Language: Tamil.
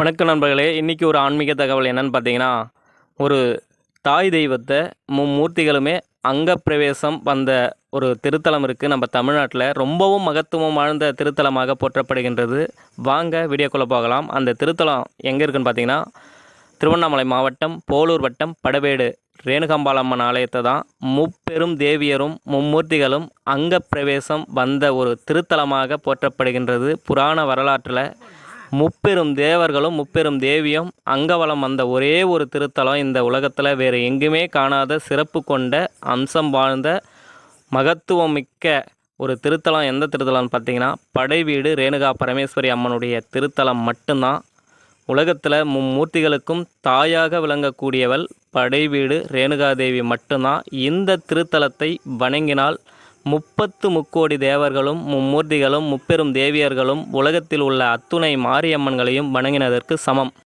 வணக்கம் நண்பர்களே. இன்றைக்கி ஒரு ஆன்மீக தகவல் என்னென்னு பார்த்தீங்கன்னா ஒரு தாய் தெய்வத்தை மும்மூர்த்திகளுமே அங்கப்பிரவேசம் வந்த ஒரு திருத்தலம் இருக்குது நம்ம தமிழ்நாட்டில் ரொம்பவும் மகத்துவம் வாழ்ந்த திருத்தலமாக போற்றப்படுகின்றது. வாங்க வீடியோக்குள்ளே போகலாம். அந்த திருத்தலம் எங்கே இருக்குன்னு பார்த்தீங்கன்னா திருவண்ணாமலை மாவட்டம் போலூர் வட்டம் படவேடு ரேணுகாம்பாளம்மன் ஆலயத்தை தான் முப்பெரும் தேவியரும் மும்மூர்த்திகளும் அங்கப்பிரவேசம் வந்த ஒரு திருத்தலமாக போற்றப்படுகின்றது. புராண வரலாற்றில் முப்பெரும் தேவர்களும் முப்பெரும் தேவியும் அங்கவலம் வந்த ஒரே ஒரு திருத்தலம் இந்த உலகத்தில். வேறு எங்குமே காணாத சிறப்பு கொண்ட அம்சம் வாழ்ந்த மகத்துவம் மிக்க ஒரு திருத்தலம் எந்த திருத்தலம்னு பார்த்தீங்கன்னா படைவீடு ரேணுகா பரமேஸ்வரி அம்மனுடைய திருத்தலம் மட்டும்தான். உலகத்தில் மும்மூர்த்திகளுக்கும் தாயாக விளங்கக்கூடியவள் படைவீடு ரேணுகாதேவி மட்டும்தான். இந்த திருத்தலத்தை வணங்கினால் முப்பத்து முக்கோடி தேவர்களும் மும்மூர்த்திகளும் முப்பெரும் தேவியர்களும் உலகத்தில் உள்ள அத்துணை மாரியம்மன்களையும் வணங்கினதற்கு சமம்.